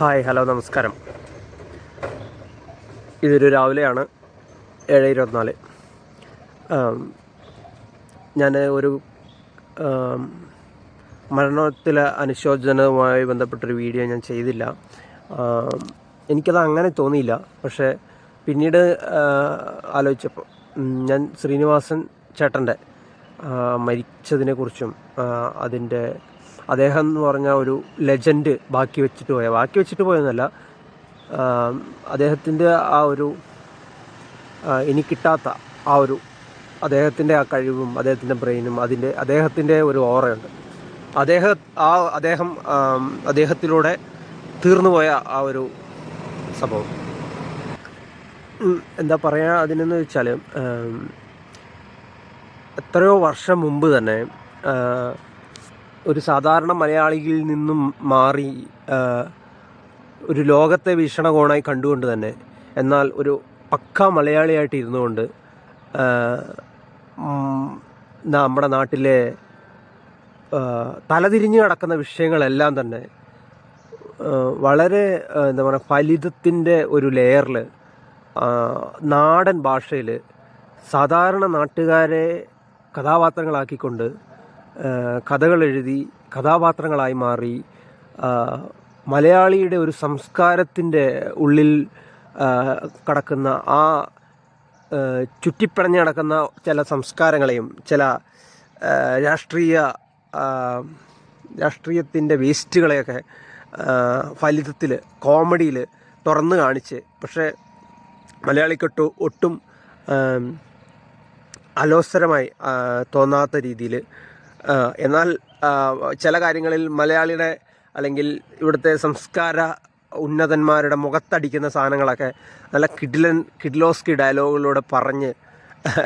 Hi hello നമസ്കാരം. ഇതൊരു രാവിലെയാണ് ഏഴ് ഇരുപത്തിനാല്. ഞാൻ ഒരു മരണത്തിലെ അനുശോചനവുമായി ബന്ധപ്പെട്ടൊരു വീഡിയോ ഞാൻ ചെയ്തില്ല. എനിക്കത് അങ്ങനെ തോന്നിയില്ല. പക്ഷേ പിന്നീട് ആലോചിച്ചപ്പോൾ ഞാൻ ശ്രീനിവാസൻ ചേട്ടന്റെ മരിച്ചതിനെക്കുറിച്ചും അതിന്റെ അദ്ദേഹം എന്ന് പറഞ്ഞ ഒരു ലെജൻഡ് ബാക്കി വെച്ചിട്ട് പോയ ബാക്കി വെച്ചിട്ട് പോയെന്നല്ല അദ്ദേഹത്തിന്റെ ആ ഒരു ഇനി കിട്ടാത്ത ആ ഒരു അദ്ദേഹത്തിന്റെ ആ കഴിവും അദ്ദേഹത്തിന്റെ ബ്രെയിനും അതിന്റെ അദ്ദേഹത്തിന്റെ ഒരു ഓറയുണ്ട് അദ്ദേഹ ആ അദ്ദേഹം അദ്ദേഹത്തിലൂടെ തീർന്നുപോയ ആ ഒരു സംഭവം. എന്താ പറയുക അതിനെന്ന് വെച്ചാൽ എത്രയോ വർഷം മുമ്പ് തന്നെ ഒരു സാധാരണ മലയാളിയിൽ നിന്നും മാറി ഒരു ലോകത്തെ വീക്ഷണകോണായി കണ്ടുകൊണ്ട് തന്നെ എന്നാൽ ഒരു പക്ക മലയാളിയായിട്ട് ഇരുന്നുകൊണ്ട് നമ്മുടെ നാട്ടിലെ തലതിരിഞ്ഞു കിടക്കുന്ന വിഷയങ്ങളെല്ലാം തന്നെ വളരെ എന്താ പറയുക ഫലിതത്തിന്റെ ഒരു ലെയറിൽ നാടൻ ഭാഷയിൽ സാധാരണ നാട്ടുകാരെ കഥാപാത്രങ്ങളാക്കിക്കൊണ്ട് കഥകൾ എഴുതി കഥാപാത്രങ്ങളായി മാറി മലയാളിയുടെ ഒരു സംസ്കാരത്തിന്റെ ഉള്ളിൽ കടക്കുന്ന ആ ആ, നടക്കുന്ന ചില സംസ്കാരങ്ങളെയും ചില രാഷ്ട്രീയ രാഷ്ട്രീയത്തിന്റെ വേസ്റ്റുകളെയൊക്കെ ഫലിതത്തിൽ കോമഡിയിൽ തുറന്നു കാണിച്ച് പക്ഷേ മലയാളിക്കൊട്ട് ഒട്ടും അലോസരമായി തോന്നാത്ത രീതിയിൽ എന്നാൽ ചില കാര്യങ്ങളിൽ മലയാളിയുടെ അല്ലെങ്കിൽ ഇവിടുത്തെ സംസ്കാര ഉന്നതന്മാരുടെ മുഖത്തടിക്കുന്ന സാധനങ്ങളൊക്കെ നല്ല കിഡിലൻ കിഡ്ലോസ്കി ഡയലോഗുകളിലൂടെ പറഞ്ഞ്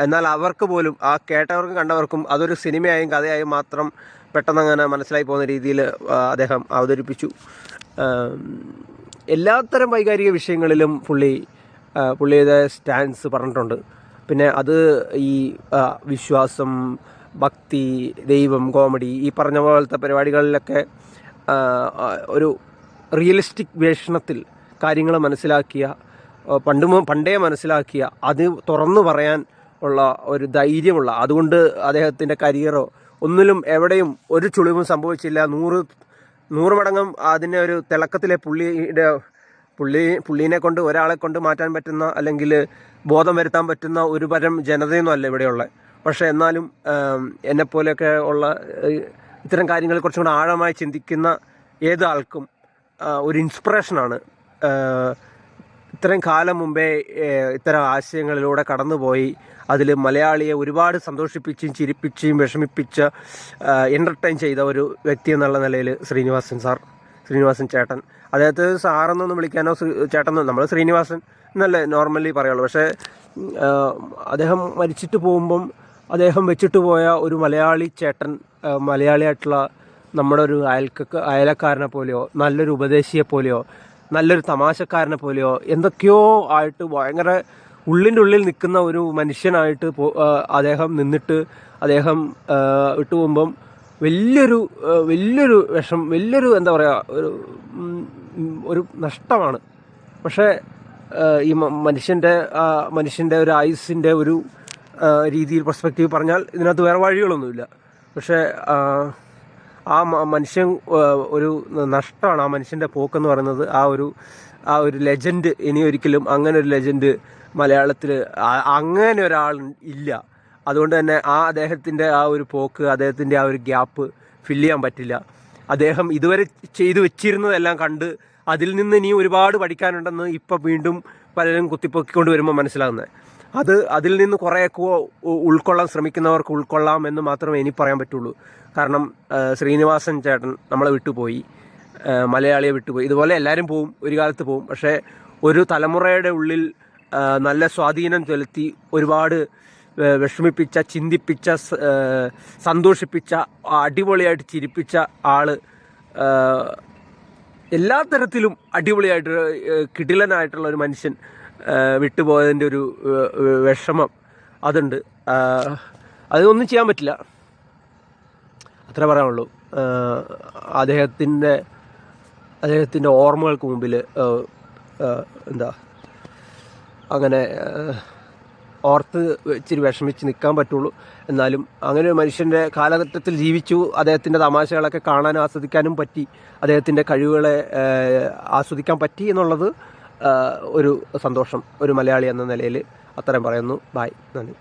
എന്നാൽ അവർക്ക് പോലും ആ കേട്ടവർക്കും കണ്ടവർക്കും അതൊരു സിനിമയായും കഥയായും മാത്രം പെട്ടെന്ന് അങ്ങനെ മനസ്സിലായി പോകുന്ന രീതിയിൽ അദ്ദേഹം അവതരിപ്പിച്ചു. എല്ലാത്തരം വൈകാരിക വിഷയങ്ങളിലും പുള്ളി പുള്ളിയുടെ സ്റ്റാൻസ് പറഞ്ഞിട്ടുണ്ട്. പിന്നെ അത് ഈ വിശ്വാസം ഭക്തി ദൈവം കോമഡി ഈ പറഞ്ഞ പോലത്തെ പരിപാടികളിലൊക്കെ ഒരു റിയലിസ്റ്റിക് വേഷണത്തിൽ കാര്യങ്ങൾ മനസ്സിലാക്കിയ പണ്ട് പണ്ടേ മനസ്സിലാക്കിയ അത് തുറന്നു പറയാൻ ഉള്ള ഒരു ധൈര്യമുള്ള അതുകൊണ്ട് അദ്ദേഹത്തിന്റെ കരിയറോ ഒന്നിലും എവിടെയും ഒരു ചുളിവും സംഭവിച്ചില്ല. നൂറ് നൂറ് മടങ്ങും അതിനെ ഒരു തിളക്കത്തിലെ പുള്ളിയുടെ പുള്ളി പുള്ളീനെ കൊണ്ട് ഒരാളെ കൊണ്ട് മാറ്റാൻ പറ്റുന്ന അല്ലെങ്കിൽ ബോധം വരുത്താൻ പറ്റുന്ന ഒരു പരം ജനതയൊന്നും അല്ല ഇവിടെയുള്ള പക്ഷേ എന്നാലും എന്നെപ്പോലെയൊക്കെ ഉള്ള ഇത്തരം കാര്യങ്ങൾ കുറച്ചും കൂടെ ആഴമായി ചിന്തിക്കുന്ന ഏത് ആൾക്കും ഒരു ഇൻസ്പിറേഷനാണ്. ഇത്രയും കാലം മുമ്പേ ഇത്തരം ആശയങ്ങളിലൂടെ കടന്നുപോയി അതിൽ മലയാളിയെ ഒരുപാട് സന്തോഷിപ്പിച്ചും ചിരിപ്പിച്ചും വിഷമിപ്പിച്ച എന്റർടൈൻ ചെയ്ത ഒരു വ്യക്തി എന്നുള്ള നിലയിൽ ശ്രീനിവാസൻ സാർ. ശ്രീനിവാസൻ ചേട്ടൻ. അദ്ദേഹത്തെ സാറെന്നൊന്നും വിളിക്കാനോ ചേട്ടൻ നമ്മൾ ശ്രീനിവാസൻ എന്നല്ലേ നോർമലി പറയുള്ളൂ. പക്ഷേ അദ്ദേഹം മരിച്ചിട്ട് പോകുമ്പം അദ്ദേഹം വെച്ചിട്ട് പോയ ഒരു മലയാളി ചേട്ടൻ മലയാളിയായിട്ടുള്ള നമ്മുടെ ഒരു അയൽക്ക അയലക്കാരനെ പോലെയോ നല്ലൊരു ഉപദേശിയെ പോലെയോ നല്ലൊരു തമാശക്കാരനെ പോലെയോ എന്തൊക്കെയോ ആയിട്ട് ഭയങ്കര ഉള്ളിന്റെ ഉള്ളിൽ നിൽക്കുന്ന ഒരു മനുഷ്യനായിട്ട് അദ്ദേഹം നിന്നിട്ട് അദ്ദേഹം ആ, വിട്ടു പോകുമ്പം വലിയൊരു വലിയൊരു വിഷം വലിയൊരു എന്താ പറയുക ഒരു ഒരു നഷ്ടമാണ്. പക്ഷേ ഈ മനുഷ്യന്റെ മനുഷ്യന്റെ ഒരു ആയുസിന്റെ ഒരു രീതിയിൽ പെർസ്പെക്റ്റീവ് പറഞ്ഞാൽ ഇതിനകത്ത് വേറെ വഴികളൊന്നുമില്ല. പക്ഷേ ആ മനുഷ്യൻ ഒരു നഷ്ടമാണ്. ആ മനുഷ്യന്റെ പോക്കെന്ന് പറയുന്നത് ആ ഒരു ആ ഒരു ലെജൻഡ് ഇനി ഒരിക്കലും അങ്ങനെ ഒരു ലെജൻഡ് മലയാളത്തിൽ അങ്ങനെ ഒരാൾ ഇല്ല. അതുകൊണ്ട് തന്നെ ആ അദ്ദേഹത്തിന്റെ ആ ഒരു പോക്ക് അദ്ദേഹത്തിന്റെ ആ ഒരു ഗ്യാപ്പ് ഫില്ല് ചെയ്യാൻ പറ്റില്ല. അദ്ദേഹം ഇതുവരെ ചെയ്തു വെച്ചിരുന്നതെല്ലാം കണ്ട് അതിൽ നിന്ന് ഇനി ഒരുപാട് പഠിക്കാനുണ്ടെന്ന് ഇപ്പം വീണ്ടും പലരും കുത്തിപ്പൊക്കിക്കൊണ്ട് വരുമ്പോൾ മനസ്സിലാകുന്നത്. അത് അതിൽ നിന്ന് കുറേയൊക്കെ ഉൾക്കൊള്ളാൻ ശ്രമിക്കുന്നവർക്ക് ഉൾക്കൊള്ളാം എന്ന് മാത്രമേ ഇനി പറയാൻ പറ്റുള്ളൂ. കാരണം ശ്രീനിവാസൻ ചേട്ടൻ നമ്മളെ വിട്ടുപോയി. മലയാളിയെ വിട്ടുപോയി. ഇതുപോലെ എല്ലാവരും പോവും ഒരു കാലത്ത് പോവും. പക്ഷേ ഒരു തലമുറയുടെ ഉള്ളിൽ നല്ല സ്വാധീനം ചെലുത്തി ഒരുപാട് വിഷമിപ്പിച്ച ചിന്തിപ്പിച്ച സന്തോഷിപ്പിച്ച അടിപൊളിയായിട്ട് ചിരിപ്പിച്ച ആൾ എല്ലാ തരത്തിലും അടിപൊളിയായിട്ട് കിടിലനായിട്ടുള്ള ഒരു മനുഷ്യൻ വിട്ടുപോയതിന്റെ ഒരു വിഷമം അതുണ്ട്. അതൊന്നും ചെയ്യാൻ പറ്റില്ല. അത്ര പറയാനുള്ളൂ. അദ്ദേഹത്തിന്റെ അദ്ദേഹത്തിന്റെ ഓർമ്മകൾക്ക് മുമ്പിൽ എന്താ അങ്ങനെ ഓർത്ത് ഇച്ചിരി വിഷമിച്ച് നിൽക്കാൻ പറ്റുള്ളൂ. എന്നാലും അങ്ങനെ ഒരു മനുഷ്യന്റെ കാലഘട്ടത്തിൽ ജീവിച്ചു അദ്ദേഹത്തിന്റെ തമാശകളൊക്കെ കാണാനും ആസ്വദിക്കാനും പറ്റി അദ്ദേഹത്തിന്റെ കഴിവുകളെ ആസ്വദിക്കാൻ പറ്റി എന്നുള്ളത് ഒരു സന്തോഷം ഒരു മലയാളി എന്ന നിലയിൽ അത്രയും പറയുന്നു. ബായ് നന്ദി.